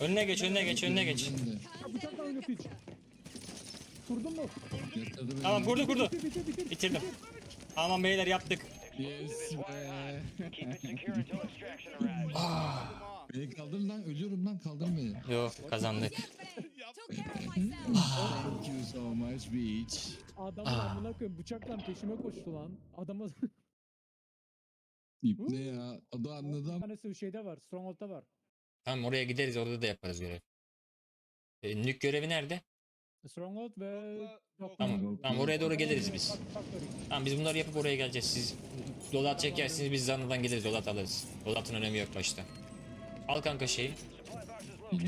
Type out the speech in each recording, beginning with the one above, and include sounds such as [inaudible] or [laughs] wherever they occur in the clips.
Önüne geç, önüne geç, önüne geç. Bıçakla oynat hiç. Kurdun mu? Tamam kurdu kurdu. Bitirdim. Aman beyler yaptık. Yes be. Ah. Beni kaldırın lan ölüyorum lan kaldırın beni. Yo kazandık. Thank you so much bitch. Adam ah. amına koyayım bıçakla peşime koştu lan. Adama İp ne ya? Adam anladım. Bir tanesi şeyde var. Stronghold'da var. Tamam oraya gideriz orada da yaparız görev. E, nük görevi nerede? Stronghold ve Tamam, tamam oraya doğru geliriz biz. Tamam biz bunları yapıp oraya geleceğiz. Siz dolat çekersiniz biz zanlıdan geliriz dolat alırız. Dolatın önemi yok başta. Al kanka şeyi. Ben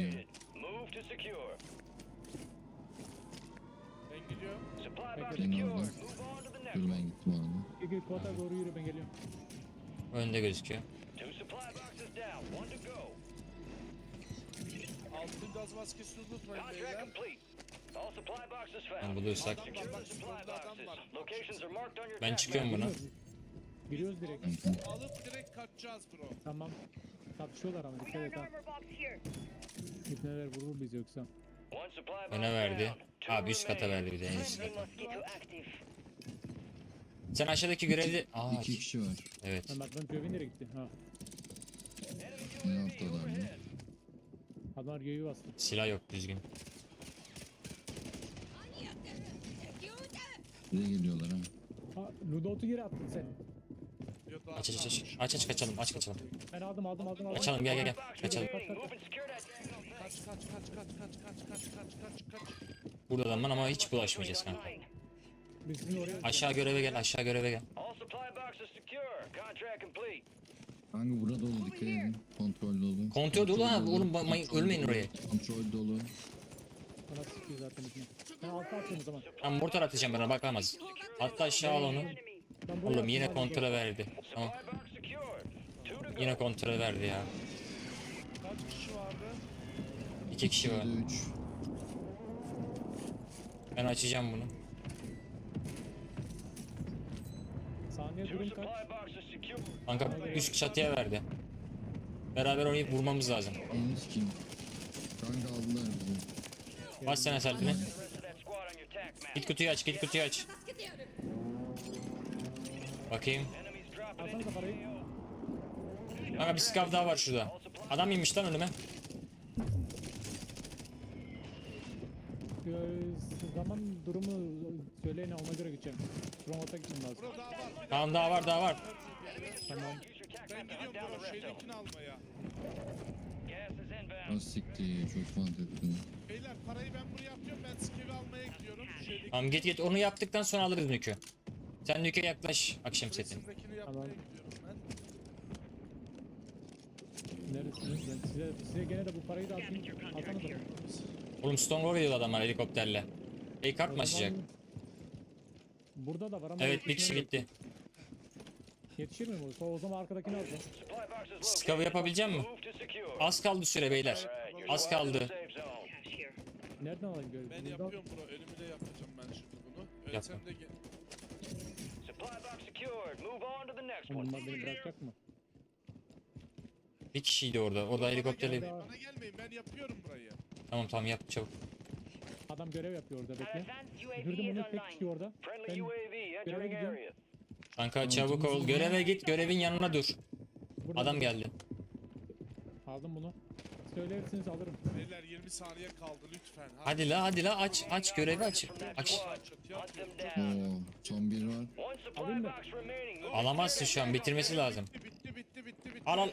gidiyorum. Dur gittim doğru yürü ben geliyorum. Önde gözüküyor. Altın gaz maskesini unutmayın beyler. Ben buluyorsak. Ben çıkıyorum buna. Biliyoruz direkt. Alıp direkt kaçacağız bro. Tamam. Kapışıyorlar ama dikkat et ha. İpneler vurur biz yoksa. Öne verdi. Abi üst kata verdi bir de en üst kata. Sen aşağıdaki görevli... Aa, iki kişi var. Evet. Ben bak ben gitti. Ha. Ne yaptılar? Adamlar göğü bastı. Silah yok düzgün. Buraya geliyorlar ha. Ha, Ludot'u geri attın sen. Aç aç aç aç. Aç aç kaçalım aç kaçalım. Ben aldım aldım aldım aldım. Kaçalım gel gel gel. Kaçalım. Kaç kaç kaç kaç kaç kaç kaç kaç kaç kaç. Burada adamlar ama hiç bulaşmayacağız kanka. Biz sizin oraya... Aşağı göreve gel aşağı göreve gel. All supply boxes secure. Contract complete. Hangi burada dolu dikkat edin. Kontrol dolu. Kontrol dolu ha, oğlum bakmayın, Kontrol ölmeyin oraya. Kontrol dolu. Bana sıkıyor zaten içine. Ben alta atıyorum o zaman. Ben mortar atacağım bana bakamaz. Hatta aşağı al onu. Ben buraya Oğlum yine abi. kontrole verdi. Tamam. Yine kontrole verdi ya. Kaç kişi vardı? İki kişi var. Ben açacağım bunu. Two durum kaç? Kanka üst çatıya verdi. Beraber oynayıp vurmamız lazım. Onu sikeyim. Kanka aldılar bizi. Bas sen map. Git kutuyu aç, git kutuyu aç. Bakayım. Alsanıza parayı. Kanka bir skav daha var şurada. Adam inmiş lan önüme. Zaman durumu söyleyin ona göre gideceğim. Stronghold'a gitmem lazım. Daha var. Tamam daha var daha var. Tamam. Ben gidiyorum them. şeydekini almaya. Az siktir. Çok mantıklı. Beyler parayı ben buraya atıyorum. Ben skevi almaya gidiyorum. Şeydeki Tamam git git onu yaptıktan sonra alırız nükü. Sen nüke yaklaş akşam setin. Tamam. gidiyorum ben. Size, size gene de bu parayı da atayım. Alsanız da. Oğlum Stonewall gidiyor adamlar helikopterle. Ey kart mı açacak? Burada da var ama Evet bir kişi gitti. Yetişir mi bu? O zaman arkadakini alacağım. Located. yapabilecek secure. Az kaldı süre beyler. Az kaldı. Nereden alayım görevi? Ben yapıyorum bro. Önümü de yapacağım ben şimdi bunu. Yap. Ölsem de gel. Supply box secured. Move on to the next one. Bunlar beni bırakacak mı? Bir kişiydi orada. Orada helikopterle. Bana gelmeyin ben yapıyorum burayı. Tamam tamam yap çabuk. Adam görev yapıyor orada bekle. Gördüm onu tek kişi orada. Ben entering gidiyorum. Kanka çabuk ol. Göreve git. Görevin yanına dur. burada Adam geldi. aldım bunu. Söylerseniz alırım. Beyler 20 saniye kaldı lütfen. Hadi la hadi la aç aç görevi aç. Aç. Oo, son bir var. Alayım mı? Alamazsın şu an bitirmesi lazım. Bitti bitti bitti bitti bitti. Al, al.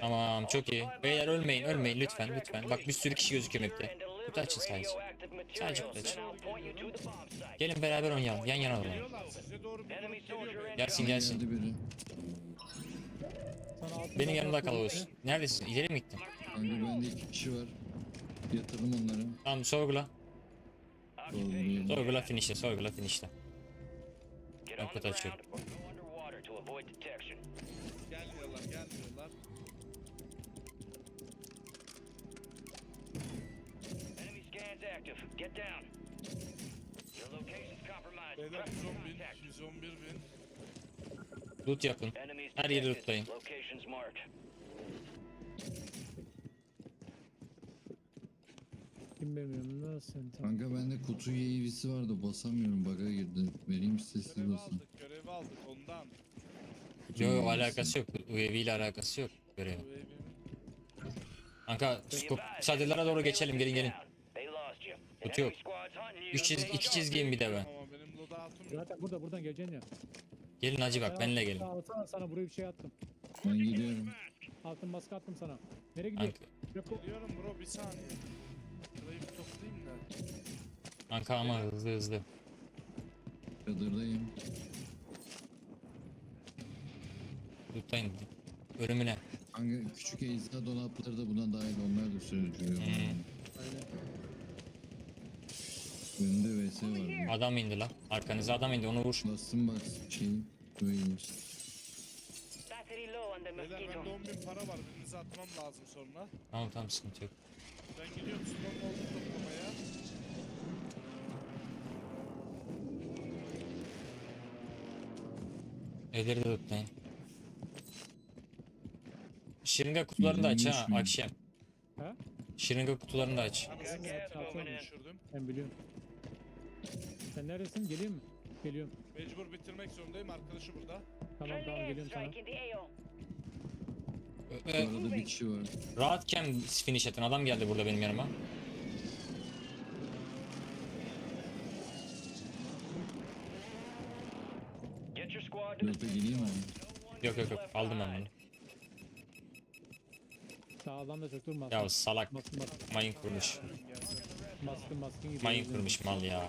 Tamam çok iyi. Beyler ölmeyin ölmeyin lütfen lütfen. Bak bir sürü kişi gözüküyor map'te. Kutu açın sadece. Sadece kutu açın. Gelin beraber oynayalım. Yan yana oynayalım. Gelsin gelsin. Benim yanımda kal Neredesin? İleri mi gittin? Kanka bende iki kişi var. Yatırdım onları. Tamam sorgula. Sorgula, sorgula finişle sorgula finişle. Ben kutu açıyorum gelmiyorlar, gelmiyorlar. Beyler 111 111 bin. Loot yapın. Enemies Her yeri lootlayın. Kim bilmiyorum da sen tam. Kanka bende kutu yeğivisi vardı basamıyorum baga girdim. Vereyim size siz Görevi aldık, görevi aldık ondan. Kutu Yok UAV'si. alakası yok. UAV ile alakası yok. Görev. Kanka skop- çadırlara doğru geçelim gelin gelin. Kutu yok. Üç çizgi, iki çizgiyim bir de ben. Ama benim loadout'um yok. Zaten burada buradan geleceksin ya. Gelin hacı bak benimle gelin. Sağ sana buraya bir şey attım. Ben gidiyorum. Altın baskı attım sana. Nereye gidiyorsun? Yok Biliyorum bro bir saniye. Burayı bir toplayayım da. kanka ama hızlı hızlı. Çadırdayım. Tutayın. Ölümüne. Kanka küçük ejderha dolapları da buna dahil onlar da sürücülüyor. Hmm. Önünde VS var. Adam indi la. Arkanıza adam indi onu vur. Bastım bak şey. The Beyler bende 10 bin para var. Birinize atmam lazım sonra. Tamam tamam sıkıntı yok. Ben gidiyorum Stronghold'u toplamaya. Evleri de tutmayın. Şırınga kutularını da aç ha Bilmiyorum. akşam. Ha? Şırınga kutularını da aç. Ben düşürdüm. Biliyorum. Sen neredesin? Geleyim mi? Geliyorum. Mecbur bitirmek zorundayım. Arkadaşı burada. Tamam tamam geliyorum sana. Ö- Bu ö, arada bir kişi var. rahatken finish atın. Adam geldi burada benim yanıma. Get your squad to the Dörtte geleyim mi? Yok yok yok aldım ben bunu. Sağdan da çok durma. Ya salak. Baskın, baskın. Mayın kurmuş. Baskın baskın gidiyor. Mayın kurmuş mal ya.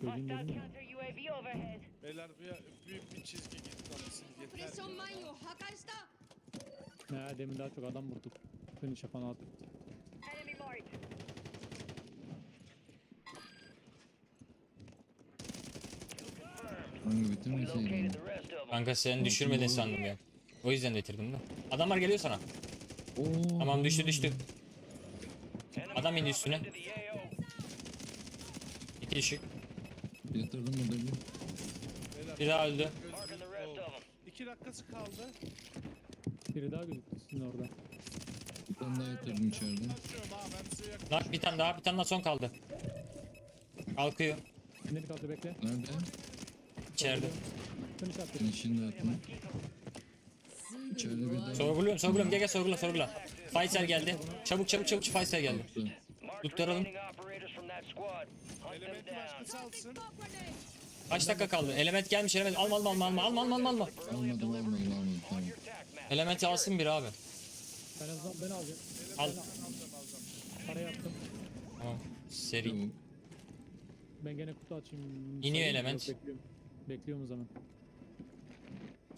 Hostile counter UAV overhead. Beyler bir, büyük bir çizgi gitti anasını yeter. Ne demin daha çok adam vurduk. Seni şapan attık. Enemy marked. Hangi bitirmeseydi? Kanka sen düşürmedin sandım ya. O yüzden bitirdim de. Adamlar geliyor sana. Oo. Tamam düştü düştü. Adam indi üstüne. İki düşük. Yatırdım mı dedim. Bir daha öldü. İki dakikası kaldı. Biri daha gözüktü sizin orada. Bir tane daha yatırdım içeride. Açıyorum ha ben size yakın. Nak bir tane daha bir tane daha son kaldı. Kalkıyor. Şimdi bir kaldı bekle. Nerede? İçeride. Ben şimdi attım. İçeride bir daha. Sorguluyorum sorguluyorum gel gel sorgula sorgula. Faysal geldi. Çabuk çabuk çabuk Faysal geldi. Tutturalım. Kaç dakika kaldı? Element gelmiş element. Alma alma alma alma alma alma alma alma. Almadım almadım almadım tamam. Elementi alsın bir abi. Ben en azından ben alacağım. Al. Para yaptım. Tamam. Seri. Ben gene kutu açayım. İniyor element. Bekliyorum. Bekliyorum o zaman.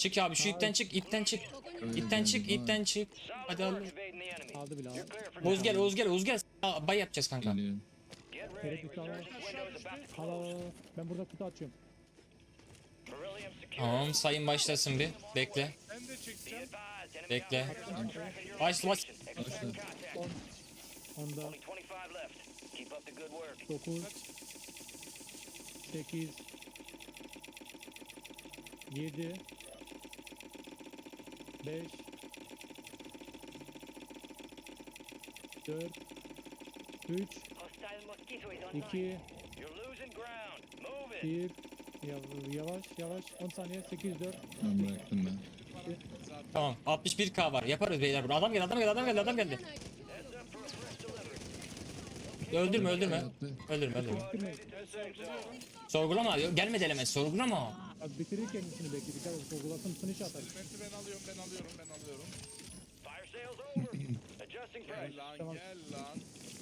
Çık abi şu ipten çık ipten çık. İpten çık ipten çık. Hadi al. Aldı bile for Oğuz gel Oğuz gel Oğuz gel. Aa, Bay yapacağız kanka. Ready. Gerek yok, close. al. Ben burada kutu açıyorum. Tamam sayın başlasın bir. Bekle. Ben de çekeceğim. Bekle. your Baş Başla. contact. 10. Onda Only 25 left. Keep up the good work. 9. 8. 7. 5. 4. 3. Hostile mosquito is online. 2. You're losing ground. Move it. 1. Yavaş yavaş. 10 saniye. 8. 4. Ben bıraktım ben. Tamam 61k var. Yaparız beyler bunu. Adam geldi adam geldi adam geldi adam geldi. Öldürme öldürme. Öldürme öldürme. Sorgulama. Gelme deleme sorgulama. Abi bitirir kendisini bekle. Dikkat et. Sorgulasın. Finish atar. Elementi ben alıyorum ben alıyorum ben alıyorum. Fire sales over. [coughs] Adjusting Gel price. lan Tamam. gel lan.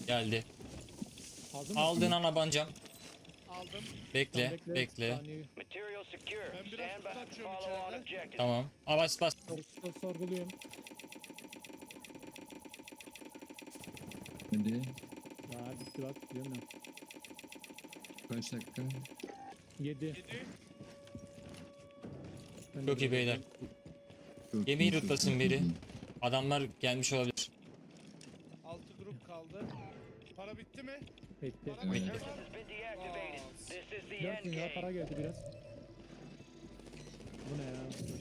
Geldi. Aldın mı? Aldın ana bancam. Aldım. Bekle bekle. Saniye. Material secure. Ben biraz Stand by and tutuyorum follow all içeride. objectives. Tamam. Aa, bas bas. Sor, sor, sorguluyorum. Hadi. Ya bitti bak. Biliyorum ya. Kaç dakika? 7. Yedi. Çok iyi beyler. Gemiyi iyi. biri. Adamlar gelmiş olabilir. Altı grup kaldı. Para bitti mi? Bekle. Para bitti. 4 lira para geldi biraz. Bu ne ya?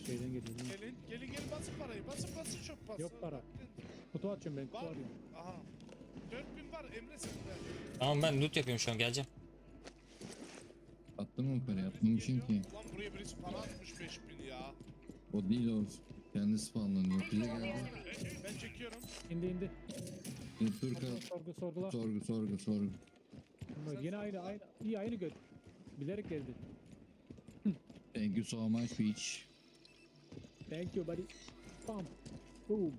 Bu Şeyden geliyor. Gelin gelin gelin basın parayı basın basın çok basın. Yok para. Kutu açıyorum ben kutu Var. arıyorum. Aha. 4000 var Emre sende. Tamam ben loot yapıyorum şu an geleceğim. Attın mı parayı? Atmamışsın ki. Ulan buraya birisi para atmış 5000 ya. O değil o. Kendi spawnlanıyor. Bize geldi. Ben çekiyorum. İndi indi. Bir Türk Sorgu sorgu sorgular. sorgu sorgu sorgu. Bunlar Yine aynı aynı. iyi aynı göt. Bilerek geldi. Thank you so much bitch. Thank you buddy. Bam. Boom.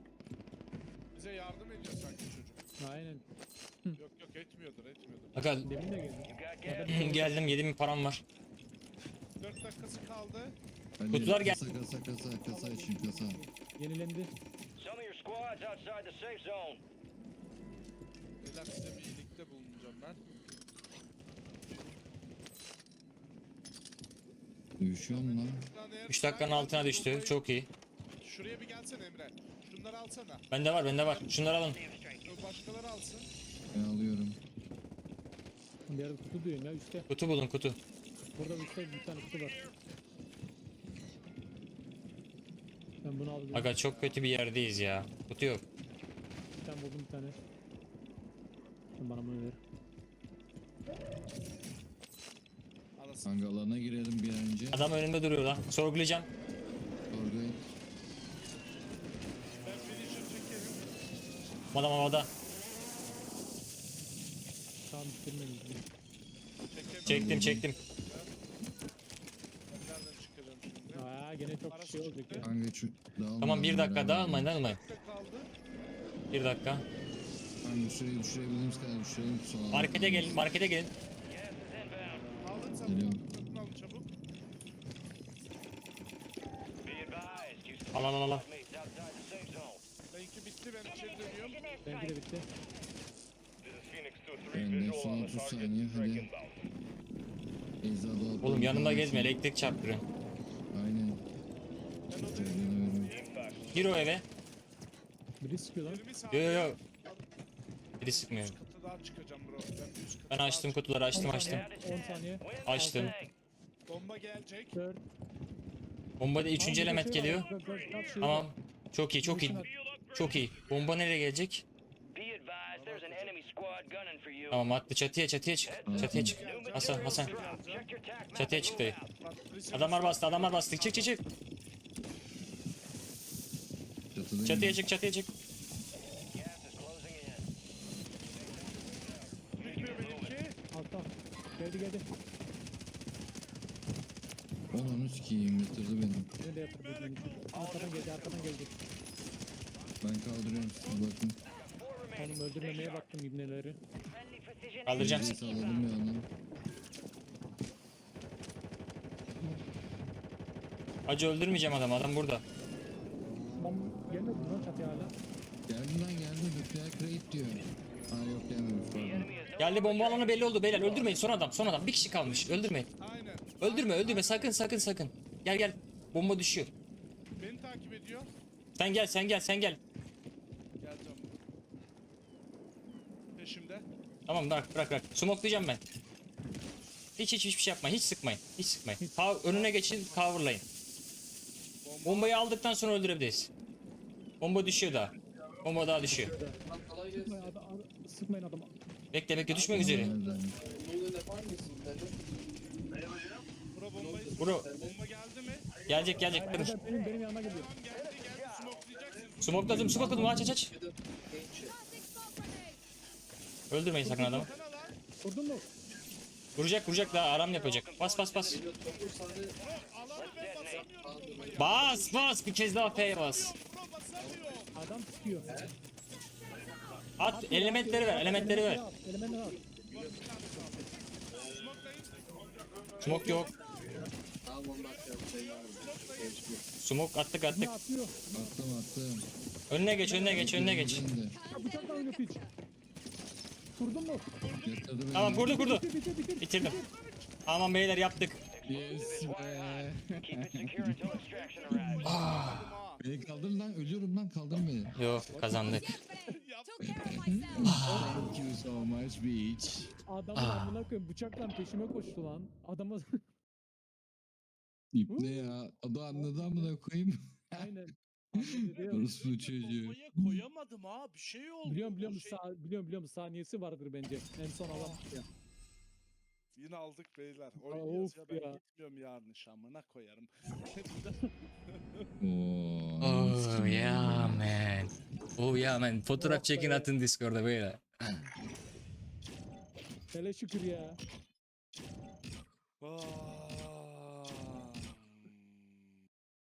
Bize yardım ediyor sanki çocuk. Aynen. Yok yok etmiyordur etmiyordur. Aga Demin de geldi. [laughs] Geldim 7000 param var. 4 dakikası kaldı. Hadi Kutular gel- Kasa kasa kasa kasa için kasa. Yenilendi. Some of your squads outside the safe zone. Beyler size bir iyilikte bulunacağım ben. Dövüşüyor mu lan? Lan eğer 3 dakikanın altına düştü. Çok iyi. Şuraya bir gelsene Emre. Şunları alsana. Bende var bende var. Şunları alın. Başkaları alsın. Ben alıyorum. Bir yerde kutu diyorum ya üstte. Kutu bulun kutu. Burada üstte bir tane kutu var. Ben bunu aldım. Aga çok kötü bir yerdeyiz ya. Kutu yok. Bir tane buldum bir tane. Sen bana bunu ver. Hangi alana girelim bir an önce? Adam önümde duruyor lan. Sorgulayacağım. Sorgu et. Ben finisher çekerim. Adam havada. Tamam. Çektim çektim. Aa gene çok şey olacak ya. Dağılmayalım. Tamam bir dakika beraber. dağılmayın dağılmayın. Bir dakika. Hangi şurayı düşürebildiğimiz kadar düşürelim. Sonra Markete gelin markete gelin. Aldın sen Geliyorum. bunu. Satın çabuk. Al al al al. Benimki bitti ben içeri dönüyorum. Benimki de bitti. Son on the 30 target. saniye hadi. Eczacı Oğlum yanımda gezme elektrik çarptırıyor. Aynen. Gir o eve. Biri sıkıyor lan. 20 Yo yo yo. Biri sıkmıyor. Üst katı daha çıkacağım bro. Ben üst açtım çık- kutuları açtım 10 açtım. saniye. 10 saniye. Açtım. Bomba gelecek. 4. Bomba da üçüncü element geliyor. Tamam. Çok iyi çok iyi. Çok iyi. Bomba nereye gelecek? Be advised, there's an enemy squad gunning for you. Tamam attı çatıya çatıya çık. Çatıya çık. Hasan Hasan. Çatıya çık dayı. Adamlar bastı adamlar bastı. Çık çık çık. Çatıdayım. Çatıya çık çatıya çık. Altta. Geldi geldi. Onu sikiyim bitirdi beni. Beni de yatırdı. Arkadan geldi arkadan geldi. Ben kaldırıyorum siz bakın. Öldürmemeye baktım ibneleri. Kaldıracağım. Bizi salladım ya lan. Acı öldürmeyeceğim adamı adam burada. Bom gelmedi lan çatıya hala. Geldi lan geldi. Nuclear crate diyor. Aa yok gelmemiş pardon. Geldi bomba alanı belli oldu beyler öldürmeyin son adam son adam bir kişi kalmış öldürmeyin. Aynen. Öldürme öldürme sakın sakın sakın. Gel gel bomba düşüyor. Beni takip ediyor. Sen gel sen gel sen gel. Peşimde. Tamam bırak bırak bırak. Smoklayacağım ben. Hiç hiç hiçbir şey yapmayın. Hiç sıkmayın. Hiç sıkmayın. Ha, önüne geçin coverlayın. Bombayı aldıktan sonra öldürebiliriz. Bomba düşüyor daha. Bomba daha düşüyor. Sıkmayın, adam, adam, sıkmayın adamı. Bekle bekle düşmek üzere. Bura bombayı Bro Bomba geldi mi? gelecek gelecek. Dur. benim, benim yanıma geliyor. Tamam geldi geldi. Smoklayacaksın. Smokladım smokladım aç aç aç. Öldürmeyin sakın adamı. Vurdun mu? Vuracak vuracak daha aram yapacak. Bas bas bas. Bas bas bir kez daha F'ye bas. Adam sıkıyor. At elementleri ver elementleri ver. Elementleri at. Smoklayın. Smoke yok. Smoke attık attık. Attım attım. Önüne geç önüne geç önüne geç. Bıçakla oynuyor piç. Vurdun mu? Beni. Tamam kurdu kurdu. Bitir bitir bitir. Bitirdim. Aman beyler yaptık. Yes be. Beni kaldır lan ölüyorum lan kaldır beni. Yok kazandık. Thank you so much bitch. Adamın amına koyayım bıçakla peşime koştu lan. Adama İp ne ya? Adı anladı amına koyayım. aynen. Orospu çocuğu. Bombaya koyamadım ha. Bir şey oldu. Biliyorum O biliyorum şey- sağ, biliyorum biliyorum saniyesi vardır bence. En son alan ya. Yine aldık beyler. Aa, Oynuyoruz of ya ben ya. gitmiyorum yarın şamına koyarım. [laughs] [laughs] Oo. Oh yeah man. Oh yeah man. Fotoğraf çekin atın Discord'a böyle. Hele şükür ya. Aa,